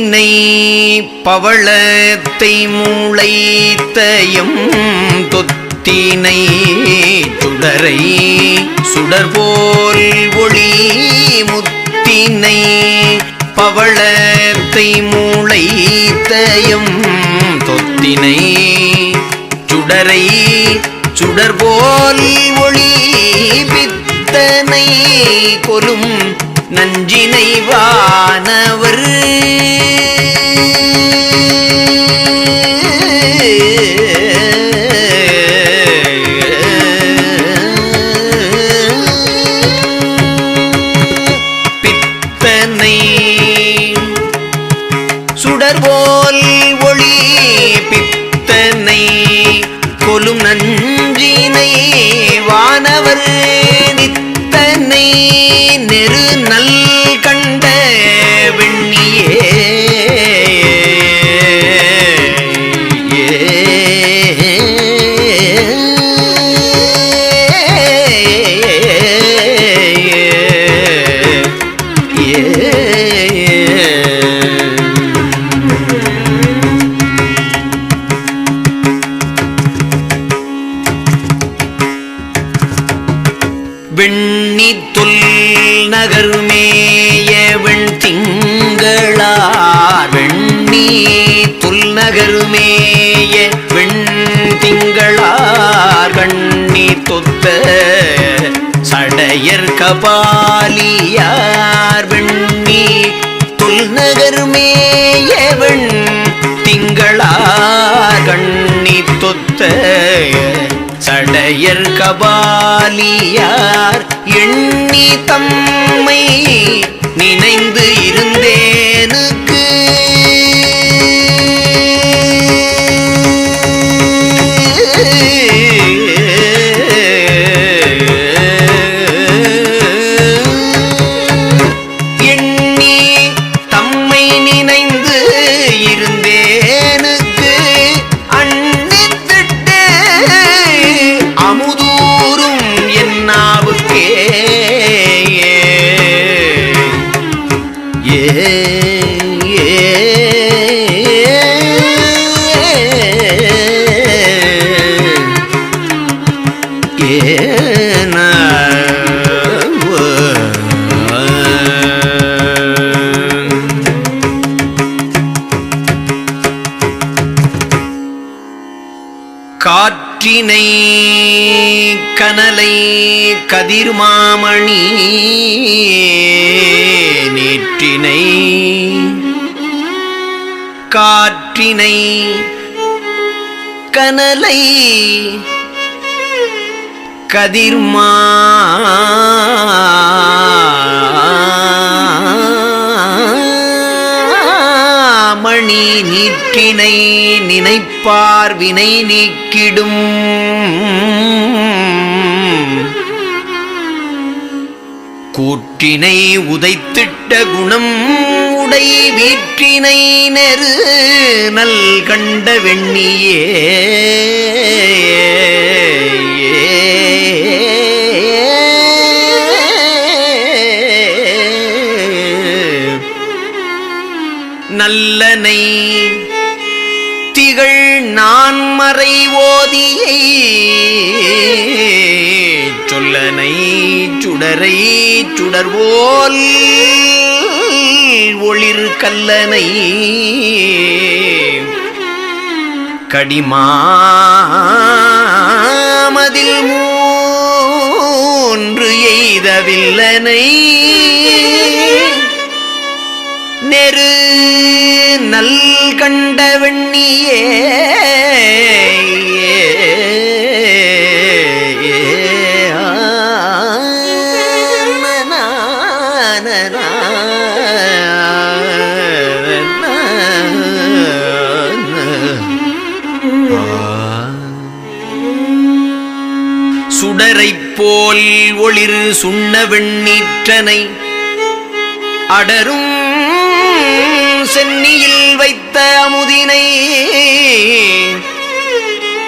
முத்தினை பவளத்தை மூளைத்தயம் தொத்தினை துடரை சுடர்போல் ஒளி முத்தினை பவளத்தை மூளைத்தயம் தொத்தினை சுடரை சுடர்போல் ஒளி பித்தனை கொலும் நஞ்சினை வானவர். பித்தனை சுடர்போல் ஒளி பித்தனை கொலும் நஞ்சினை வானவர். நித்தனை நெரு நகருமேய வெண் திங்களார் கண்ணி தொத்த சடையர் கபாலியார் வெண்ணி தொல் நகருமேய வெண் திங்களார் கண்ணி தொத்த சடையர் கபாலியார் எண்ணி தம்மை நினைந்து ஏன காற்றினை கனலை கதிர்மாமணி நேற்றினை காற்றினை கனலை கதிர்மா மணி நீற்றினை நினைப்பார் வினை நீக்கிடும். கூற்றினை உதைத்திட்ட குணம் உடை வீற்றினை நெரு நல் கண்ட வெண்ணியே. நல்லனை. திகழ் நான்மறை ஓதியை. சொல்லனை சுடரை சுடர்வோல். ஒளிர் கல்லனை. கடிமாமதில் மூன்று எய்தவில்லனை. நெரு கண்ட வெண்ணியே சுடரைப் போல் ஒளிர் சுண்ண வெண்ணிற்றனை அடரும் சென்னியில் வைத்த அமுதினை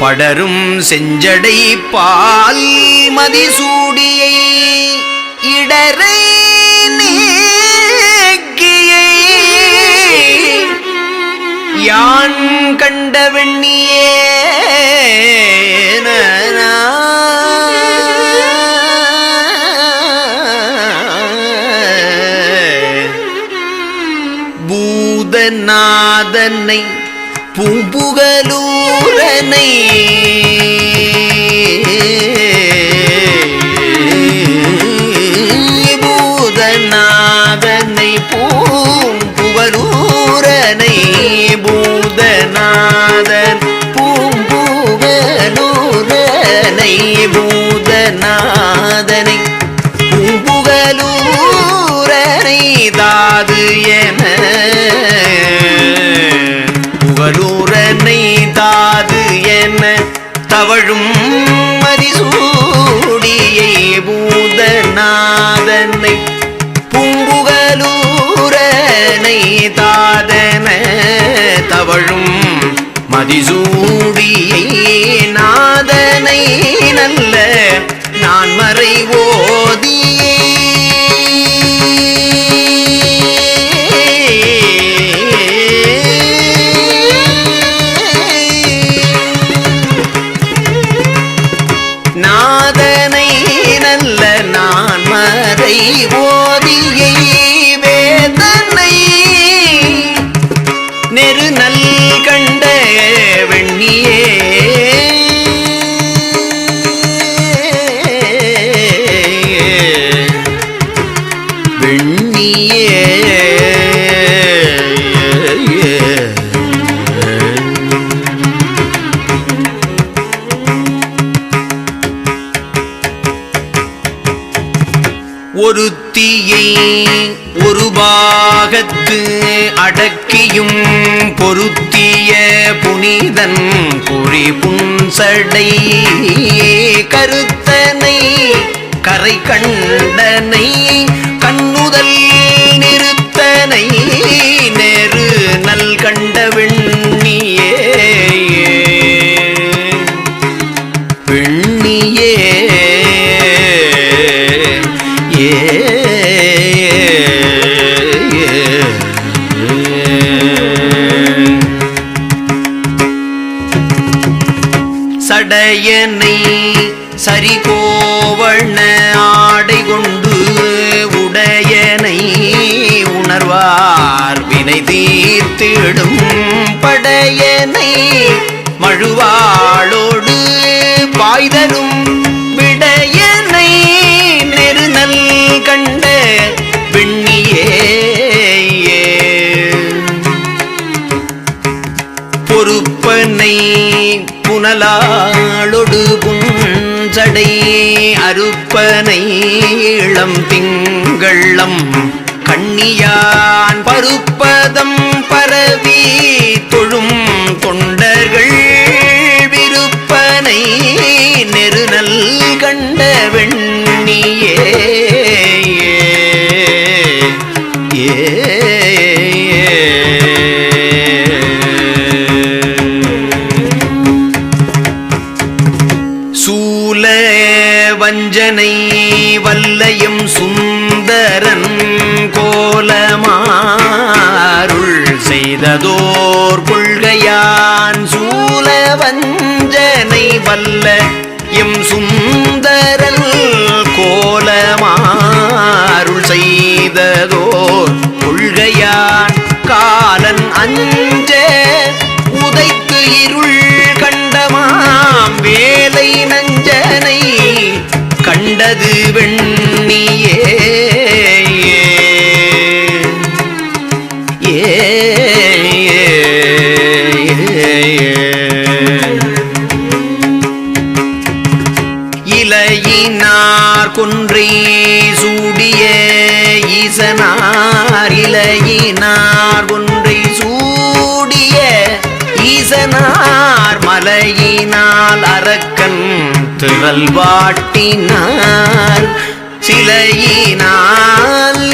படரும் செஞ்சடை பால் மதிசூடியை இடரை நீக்கியை யான் கண்ட வெண்ணியே நாதனை பூம்புகலூரனை. பூதநாதனை பூம்புகலூரனை பூதன வாழும் மதிசூடியை பூதநாதனை பூம்புகலூரனை தாதன தவழும் மதிசூடியை நாதனை நல்ல நான் மறைவோ ஒரு பாகத்து அடக்கியும் பொருத்திய புனிதன் பொறி புன்சடை கருத்தனை கரை கண்டனை கண்ணுதல் நிறுத்தனை நேரு நல் கண்ட வினை தீர்த்திடும் படையனை மழுவாளோடு பாய்தலும் விடையனை நெருநல் கண்ட வெண்ணியே. பொறுப்பனை புனலாளொடு புஞ்சடை அறுப்பனை இளம் திங்களம் கண்ணியான் பருப்பதம் பரவி தொழும் தொண்டர்கள் செய்ததோர் கொள்கையான் சூல வஞ்சனை வல்ல எம் சுந்தரல் கோலமாருள் செய்ததோர் கொள்கையான் காலன் அஞ்ச உதைத்து இருள் கண்டமாம் வேலை நஞ்சனை கண்டது வெண்ணியே. ஈசனார் இலையினார் கொன்றை சூடிய ஈசனார் மலையினால் அரக்கன் காலன் திரள் வாட்டினார் சிலையினால் சிலையினால்.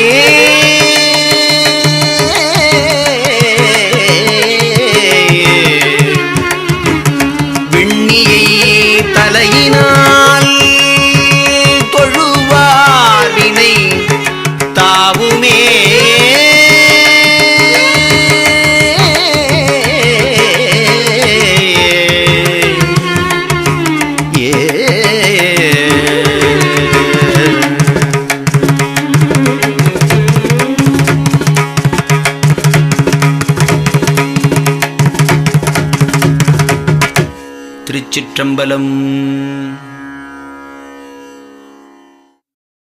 Aê! திருச்சிற்றம்பலம்